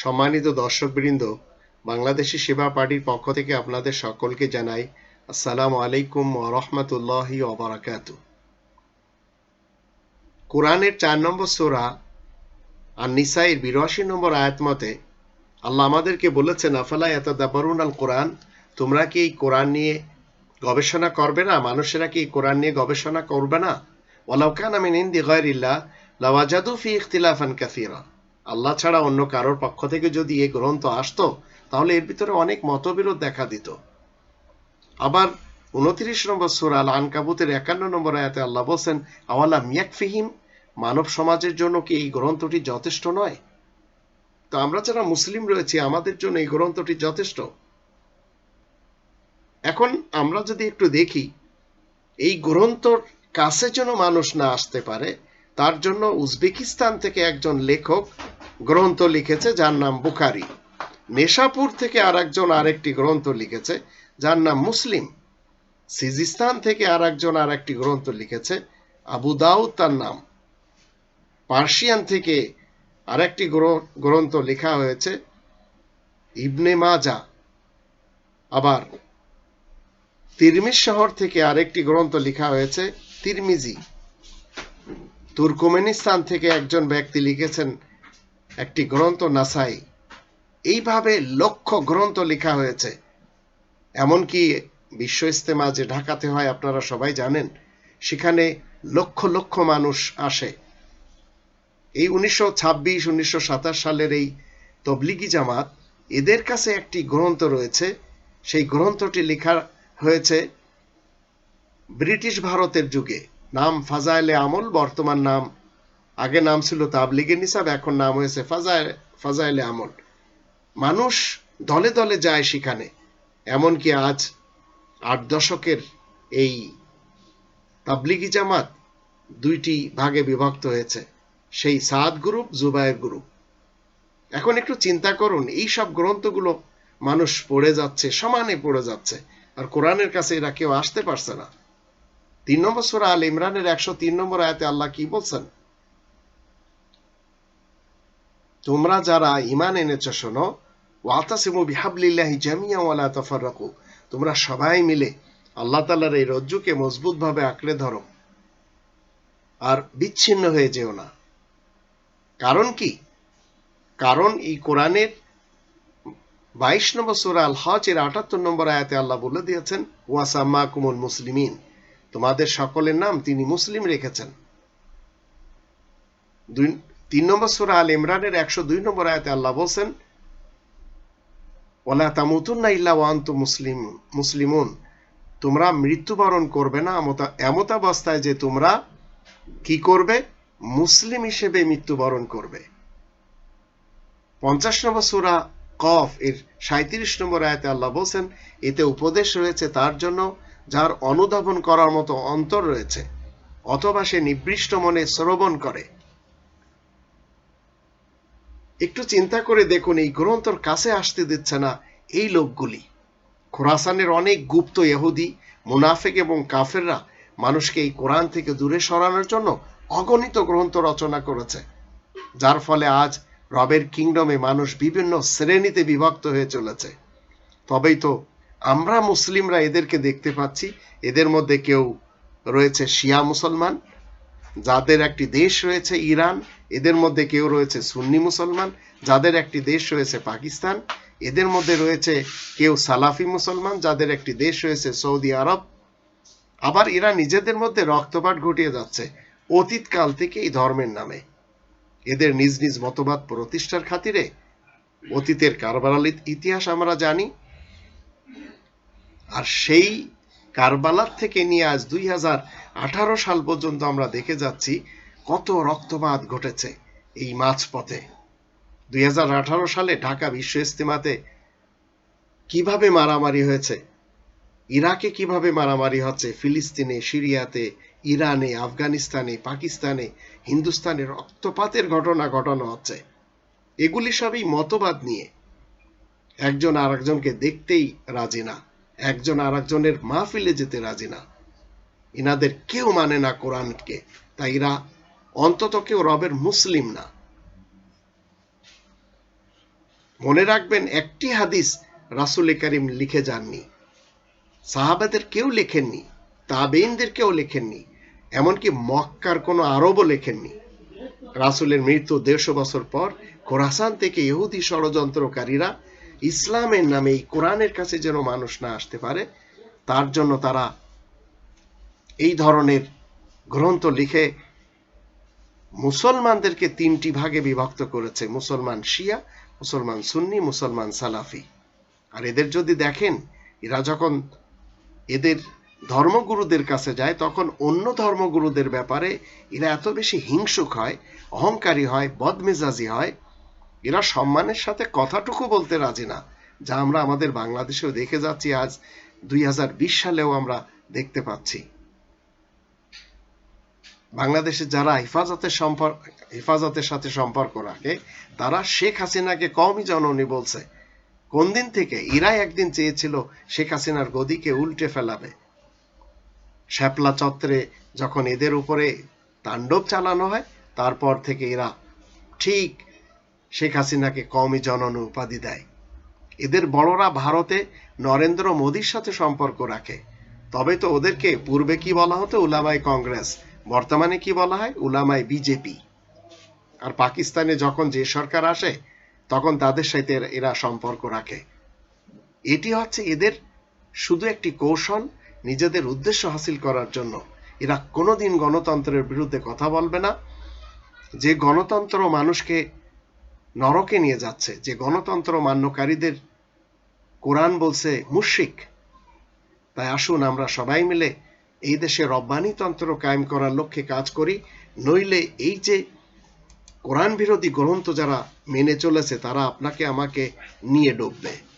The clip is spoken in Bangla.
সম্মানিত দর্শকবৃন্দ, বাংলাদেশি সেবা পার্টির পক্ষ থেকে আপনাদের সকলকে জানাই আসসালামু আলাইকুম ওরহমতুল্লাহি ওবরাকাত কোরআনের চার নম্বর সোরা আর নিসাইয়ের বিরাশি নম্বর আয়াত মতে, আল্লাহ আমাদেরকে বলেছেন, আফালা এত দাবরুন আল কোরআন তোমরা কি এই কোরআন নিয়ে গবেষণা করবে না? মানুষেরা কি এই কোরআন নিয়ে গবেষণা করবে না? ওলাউকান আমিন ইন্দি গয়রিল্লাহ লাওয়াজাদু ফি ইখতিলাফান কাসীরা। আল্লাহ ছাড়া অন্য কারোর পক্ষ থেকে যদি এই গ্রন্থ আসতো, তাহলে এর ভিতরে অনেক মতবিরোধ দেখা দিত। আবার উনত্রিশ নম্বর সুরা আল আনকাবুতের একান্ন নম্বর আয়াতে আল্লাহ বলছেন আওয়ালা মিয়াক ফিহিম মানব সমাজের জন্য কি এই গ্রন্থটি যথেষ্ট নয়? তো আমরা যারা মুসলিম রয়েছি, আমাদের জন্য এই গ্রন্থটি যথেষ্ট। এখন আমরা যদি একটু দেখি, এই গ্রন্থর কাছে যেন মানুষ না আসতে পারে, তার জন্য উজবেকিস্তান থেকে একজন লেখক গ্রন্থ লিখেছে, যার নাম বুখারি। নেশাপুর থেকে আর একজন আরেকটি গ্রন্থ লিখেছে, যার নাম মুসলিম। সিজিস্তান থেকে আর একজন আর একটি গ্রন্থ লিখেছে, আবু দাউদ তার নাম। পার্সিয়ান থেকে আরেকটি গ্রন্থ লেখা হয়েছে, ইবনে মাজা। আবার তিরমিজ শহর থেকে আরেকটি গ্রন্থ লেখা হয়েছে, তিরমিজি। তুর্কমেনিস্তান থেকে একজন ব্যক্তি লিখেছেন একটি গ্রন্থ নাসাই। এইভাবে লক্ষ গ্রন্থ লেখা হয়েছে। এমনকি বিশ্ব ইস্তেমা যে ঢাকাতে হয়, আপনারা সবাই জানেন, সেখানে লক্ষ লক্ষ মানুষ আসে। এই উনিশশো ছাব্বিশ, উনিশশো সালের এই তবলিগি জামাত, এদের কাছে একটি গ্রন্থ রয়েছে। সেই গ্রন্থটি লেখা হয়েছে ব্রিটিশ ভারতের যুগে। নাম ফাজাইলে আমল, বর্তমান নাম আগে নাম ছিল তাবলিগে নিসাব, এখন নাম হয়েছে ফাজাইল, ফাজাইলে আমল। মানুষ দলে দলে যায় সেখানে, এমনকি আজ আট দশকের এই তাবলিগি জামাত দুইটি ভাগে বিভক্ত হয়েছে, সেই সাদ গ্রুপ জুবায়ের গ্রুপ। এখন একটু চিন্তা করুন, এই সব গ্রন্থগুলো মানুষ পড়ে যাচ্ছে, সমানে পড়ে যাচ্ছে, আর কোরআনের কাছে এরা কেউ আসতে পারছে না। তিন নম্বর সুরা আল ইমরানের একশো তিন নম্বর আয়াতে আল্লাহ কি বলছেন? তোমরা যারা ইমান এনেছ, শোনো। ওয়াতাসিমু বিহাবলিল্লাহি জামিয়া ওয়ালা তাফাররাকু। তোমরা সবাই মিলে আল্লাহ তাআলার এই রজ্জুকে মজবুতভাবে আঁকড়ে ধরো আর বিচ্ছিন্ন হয়ে যেও না। কারণ কি? কারণ এই কোরআনের বাইশ নম্বর সুরা আল হজ এর আটাত্তর নম্বর আয়াতে আল্লাহ বলে দিয়েছেন ওয়াসাম্মা কুমুল মুসলিমিন। তোমাদের সকলের নাম তিনি মুসলিম রেখেছেন। তিন নম্বর সুরা আল ইমরানের একশো দুই নম্বর আয়াতে আল্লাহ বলছেন ওলা ইল্লা ওয়ান্ত মুসলিম, মুসলিমুন। তোমরা মৃত্যুবরণ করবে না যে তোমরা কি করবে? মুসলিম হিসেবে মৃত্যুবরণ করবে। পঞ্চাশ নম্বর সুরা কফ এর সাঁত্রিশ নম্বর আয়াতে আল্লাহ বলছেন, এতে উপদেশ রয়েছে তার জন্য যার অনুধাবন করার মতো অন্তর রয়েছে, অথবা সে নিবৃষ্ট মনে শ্রবণ করে। একটু চিন্তা করে দেখুন, এই গ্রন্থর কাছে আসতে দিচ্ছে না। এই লোকগুলি। খোরাসানের অনেক গুপ্ত ইহুদি, মুনাফেক এবং কাফেররা মানুষকে এই কোরআন থেকে দূরে সরানোর জন্য অগণিত গ্রন্থ রচনা করেছে। যার ফলে আজ রবের কিংডমে মানুষ বিভিন্ন শ্রেণীতে বিভক্ত হয়ে চলেছে। তবেই তো আমরা মুসলিমরা এদেরকে দেখতে পাচ্ছি। এদের মধ্যে কেউ রয়েছে শিয়া মুসলমান, যাদের একটি দেশ রয়েছে ইরান এদের মধ্যে কেউ রয়েছে সুন্নি মুসলমান, যাদের একটি দেশ রয়েছে পাকিস্তান। এদের মধ্যে রয়েছে কেউ সালাফি মুসলমান, যাদের একটি দেশ রয়েছে সৌদি আরব। আবার এরা নিজেদের মধ্যে রক্তপাত ঘটিয়ে যাচ্ছে অতীতকাল থেকে এই ধর্মের নামে। এদের নিজ নিজ মতবাদ প্রতিষ্ঠার খাতিরে অতীতের কারবালালিত ইতিহাস আমরা জানি। আর সেই কারবালার থেকে নিয়ে আজ দুই হাজার আঠারো সাল পর্যন্ত আমরা দেখে যাচ্ছি কত রক্তপাত ঘটেছে এই মাঝপথে? দুই হাজার আঠারো সালে ঢাকা বিশ্ব ইস্তেমাতে কীভাবে মারামারি হয়েছে? ইরাকে কীভাবে মারামারি হচ্ছে? ফিলিস্তিনে, সিরিয়াতে, ইরানে, আফগানিস্তানে, পাকিস্তানে, হিন্দুস্তানে রক্তপাতের ঘটনা ঘটানো হচ্ছে। এগুলি সবই মতবাদ নিয়ে। একজন আর একজনকে দেখতেই রাজি না। একজন আর একজনের মাহফিলে যেতে রাজি না। ইনাদের কেউ মানে না কোরআনকে। তাই এরা অন্তত কেউ রবের মুসলিম না। মনে রাখবেন, একটি হাদিস রাসুল করিম লিখে যাননি। সাহাবাদের কেউ লেখেননি তাবেইনদের কেউ লেখেননি, এমনকি মক্কার কোনো আরবও লেখেননি। রাসুলের মৃত্যু দেড়শো বছর পর খোরাসান থেকে ইহুদি ষড়যন্ত্রকারীরা ইসলামের নামে এই কোরআনের কাছে যেন মানুষ না আসতে পারে, তার জন্য তারা এই ধরনের গ্রন্থ লিখে মুসলমানদেরকে তিনটি ভাগে বিভক্ত করেছে, মুসলমান শিয়া, মুসলমান সুন্নি, মুসলমান সালাফি। আর এদের যদি দেখেন, এরা যখন এদের ধর্মগুরুদের কাছে যায়, তখন অন্য ধর্মগুরুদের ব্যাপারে এরা এত বেশি হিংসুক হয়, অহংকারী হয়, বদমেজাজি হয়। এরা সম্মানের সাথে কথাটুকু বলতে রাজি না, যা আমরা আমাদের বাংলাদেশেও দেখে যাচ্ছি, আজ দুই হাজার বিশ সালেও আমরা দেখতে পাচ্ছি। বাংলাদেশে যারা হেফাজতের সম্পর্ক হেফাজতের সাথে সম্পর্ক রাখে, তারা শেখ হাসিনাকে কমই জননী বলছে। কোন দিন থেকে এরাই একদিন চেয়েছিল শেখ হাসিনার গদিকে উল্টে ফেলাবে। শ্যাপলা চত্বরে যখন এদের উপরে তাণ্ডব চালানো হয়, তারপর থেকে এরা ঠিক শেখ হাসিনাকে কমই জননী উপাধি দেয়। এদের বড়রা ভারতে নরেন্দ্র মোদীর সাথে সম্পর্ক রাখে। তবে তো ওদেরকে পূর্বে কি বলা হতো? উলামাই কংগ্রেস। বর্তমানে কি বলা হয়? উলামায় বিজেপি। আর পাকিস্তানে যখন যে সরকার আসে, তখন তাদের সাথে এরা- সম্পর্ক রাখে। এটি হচ্ছে এদের শুধু একটি কৌশল, নিজেদের উদ্দেশ্য হাসিল করার জন্য। এরা কোনোদিন গণতন্ত্রের বিরুদ্ধে কথা বলবে না। যে গণতন্ত্র মানুষকে নরকে নিয়ে যাচ্ছে, যে গণতন্ত্র মান্যকারীদের কোরআন বলছে মুশিক তাই আসুন আমরা সবাই মিলে এই দেশে রব্বানিতন্ত্র কায়েম করার লক্ষ্যে কাজ করি, নইলে এই যে কোরআন বিরোধী গ্রন্থ যারা মেনে চলেছে, তারা আপনাকে আমাকে নিয়ে ডুববে।